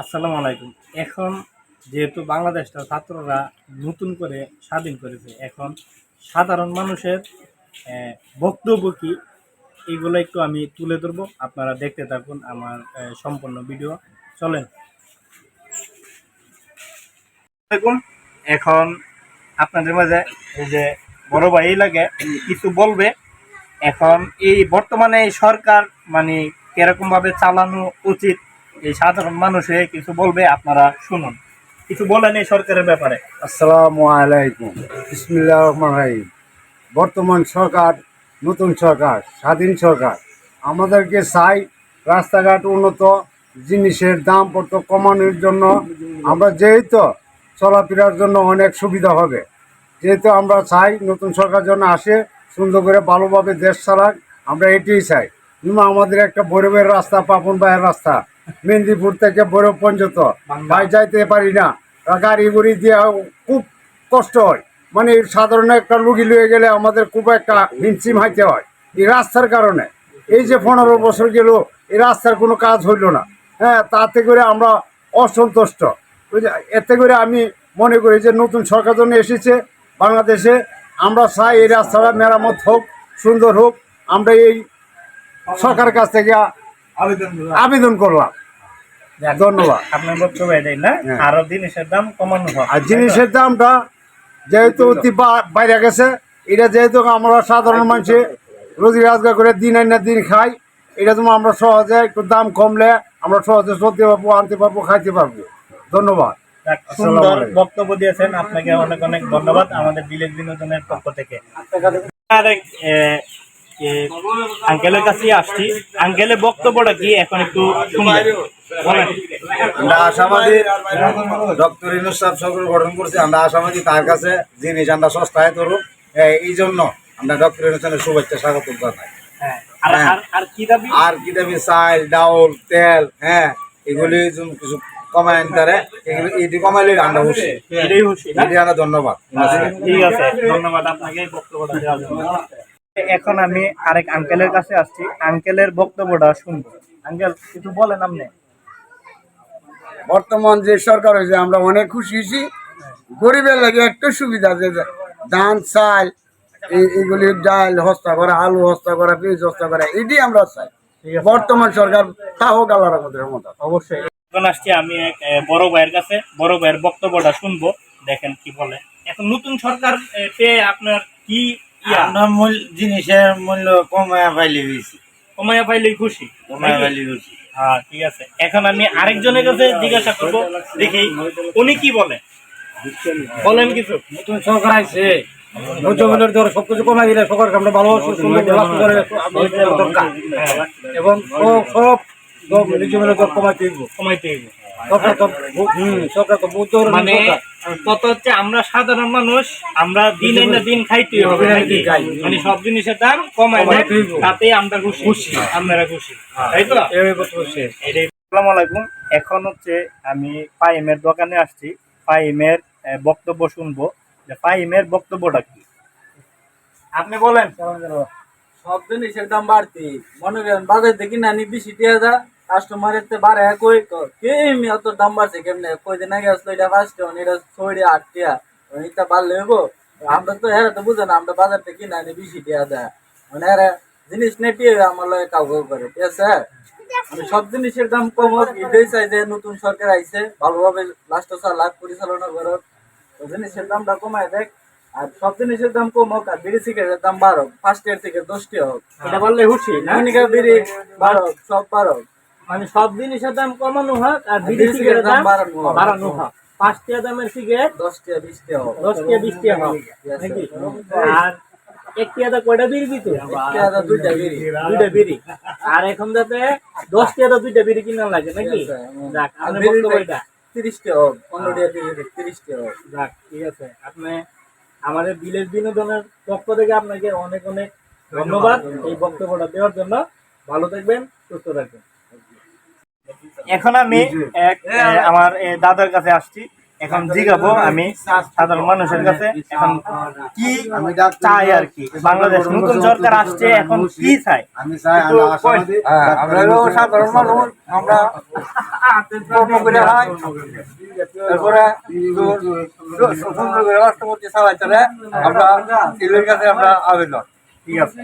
আসসালামু আলাইকুম। এখন যেহেতু বাংলাদেশটা ছাত্ররা নতুন করে স্বাধীন করেছে, এখন সাধারণ মানুষের বক্তব্য কি? এগুলো একটু আমি তুলে ধরবো। আপনারা দেখতে থাকুন আমার সম্পূর্ণ ভিডিও। চলেন। এখন আপনাদের মাঝে এই যে বড় ভাই লাগে, কিছু বলবে। এখন এই বর্তমানে সরকার মানে কীরকম ভাবে চালানো উচিত? এই সাধারণ মানুষে কিছু বলবে, আপনারা শুনুন। কিছু বলেন এই সরকারের ব্যাপারে। আসসালামু আলাইকুম। বিসমিল্লাহ রহমান রাহিম। বর্তমান সরকার, নতুন সরকার, স্বাধীন সরকার। আমাদেরকে চাই রাস্তাঘাট উন্নত, জিনিসের দাম পত্র কমানোর জন্য। আমরা যেহেতু চলাফেরার জন্য অনেক সুবিধা হবে। যেহেতু আমরা চাই নতুন সরকার যেন আসে, সুন্দর করে ভালোভাবে দেশ চালাক, আমরা এটাই চাই। আমাদের একটা ভৈরবের রাস্তা, পাপন ভাইয়ের রাস্তা। মেদিনীপুর থেকে ভৈরব পর্যন্ত ভাই যাইতে পারি না। গাড়ি গুড়ি দিয়ে খুব কষ্ট হয়। মানে সাধারণ একটা রুগী লয়ে গেলে আমাদের খুব একটা হিমসিম হাইতে হয়। এই রাস্তার কারণে। এই যে পনেরো বছর গেল এই রাস্তার কোনো কাজ হইল না। হ্যাঁ তাতে করে আমরা অসন্তুষ্ট। এতে করে আমি মনে করি যে নতুন সরকার জন্য এসেছে বাংলাদেশে। আমরা চাই এই রাস্তাটা মেরামত হোক সুন্দর হোক। আমরা এই সরকারের কাছ থেকে আবেদন করলাম। ধন্যবাদ। আপনার বক্তব্য এটাই না হ্যাঁ। আরও জিনিসের দাম কমানো হোক। আর জিনিসের দামটা যেহেতু অতি বা- বাইরে গেছে এটা যেহেতু আমরা সাধারণ মানুষে রোজি রোজগার করে দিন আইনা দিন খাই এটা তোমার আমরা সহজে একটু দাম কমলে আমরা সহজে চলতে পারব আনতে পারব খাইতে পারব। ধন্যবাদ। সুন্দর বক্তব্য দিয়েছেন আপনাকে অনেক অনেক ধন্যবাদ আমাদের বিলেজ বিনোদনের পক্ষ থেকে। আরেক এ, আঙ্কেলের কাছে আসছি। আঙ্কেলের বক্তব্যটা কি? এখন একটু শুনবেন। আমরা আশাবাদী ডক্টর ইনুস সাহেব সকল গঠন করছি। আমরা আশাবাদী তার কাছে জিনিস আমরা সস্তায় ধরুন এই জন্য আমরা ডক্টর ইনুসের শুভেচ্ছা স্বাগত জানাই। হ্যাঁ। আর হ্যাঁ। আর- কি দাবি? আর কি চাল ডাউল তেল হ্যাঁ এগুলি কিছু কমায় আনতে এটি কমাইলে এটাই আমরা ধন্যবাদ। ঠিক আছে। ধন্যবাদ আপনাকে এখন আমি আরেক আঙ্কেলের কাছে আসছি। আঙ্কেলের বক্তব্যটা শুনব। আঙ্কেল কিছু বলেন আপনি? বর্তমান যে সরকার হয়েছে আমরা অনেক খুশি হয়েছি। গরিবের লাগে একটু সুবিধা যে ধান চাল এই- এগুলি ডাল হস্তা করা আলু হস্তা করা পেঁয়াজ হস্তা করা এটি আমরা চাই। বর্তমান সরকার তাহক আল্লাহর আমাদের মতো অবশ্যই। এখন আসছি আমি এক বড় ভাইয়ের কাছে। বড় ভাইয়ের বক্তব্যটা শুনব দেখেন কি বলে। এখন নতুন সরকার পেয়ে আপনার কি আমরা মূল জিনিসের মূল্য কমায় পাইলে বেশি কমাইয়া পাইলে খুশি। কমায় পাইলে বেশি হ্যাঁ ঠিক আছে। এখন আমি আরেকজনের কাছে জিজ্ঞাসা করব। দেখি উনি কি বলে? বলেন কিছু। নতুন সরকার আছে দর সবকিছু কমাই দিলে সরকারকে আমরা ভালো দরকার। এবং সব রিজমের দর কমাই দিব কমাইতে মানে কত হচ্ছে আমরা সাধারণ মানুষ আমরা দিন না দিন খাইতে হবে নাকি? মানে সব জিনিসের দাম তাতেই আমরা খুশি আপনারা খুশি। তাই তো? আসসালামু আলাইকুম। এখন হচ্ছে আমি ফাইমের দোকানে আসছি। ফাইমের আহ, বক্তব্য শুনব। যে ফাইমের বক্তব্যটা কি? আপনি বলেন। সব জিনিসের দাম বাড়তি। মনে করেন বাজার থেকে না নি বেশি দিয়ে যা কাস্টমারের তে বাড়ে কই কেমি অত দাম বাড়ছে কেমনে? কই দিন আগে আসলো এটা পাঁচ টাকা এটা ছয় টাকা আট টাকা। এটা বাড়লে হইব? আমরা তো হ্যাঁ তো বুঝে না আমরা বাজার থেকে কিনা নি বেশি দিয়া দেয়। মানে এরা জিনিস নেটিয়ে আমার লগে কাউ করে ঠিক আছে? আমি সব জিনিসের দাম কম হোক এটাই চাই যে নতুন সরকার আইছে ভালোভাবে লাস্ট লাখ পরিচালনা করো তো জিনিসের দামটা কমায় দেখ। আর সব জিনিসের দাম কম হোক আর বিড়ি সিগারেটের দাম বাড়ো ফার্স্ট টাকার থেকে দশটি হোক। এটা বললে খুশি না? মনিকা বিড়ি বাড়ো সব বাড়ো মানে সব জিনিসের দাম কমানো হোক আর বিড়ি বিদেশি সিগারেটের দাম দাম বাড়ানো হোক। পাঁচ টাকা দামের সিগারেট দশ টাকা বিশ টাকা দশ টাকা বিশ টাকা হোক নাকি আর এক টাকা কয়টা বিড়ি দিত? দুইটা বিড়ি। দুইটা বিড়ি। আর এখন যাতে দশ টাকা দুইটা বিড়ি কিনা লাগে নাকি? যাক আর আপনার বক্তব্য এটা তিরিশ হোক পনেরো টাকা বিড়ি হোক যাক ঠিক আছে। আপনি আমাদের বিলেজ বিনোদনের পক্ষ থেকে আপনাকে অনেক অনেক ধন্যবাদ। এই বক্তব্যটা দেওয়ার জন্য। ভালো থাকবেন সুস্থ থাকবেন। এখন আমি এক আমার দাদার কাছে আসছি এখন জিগাবো আমি সাধারণ মানুষের কাছে এখন কি চাই আর কি বাংলাদেশ নতুন সরকার আসছে এখন কি চাই আমি চাই আমরা সাধারণ মানুষ আমরা কর্ম করে হয় তারপরে সুন্দর করে রাষ্ট্রপতি চালাইতে আমরা কাছে আমরা আবেদন ঠিক আছে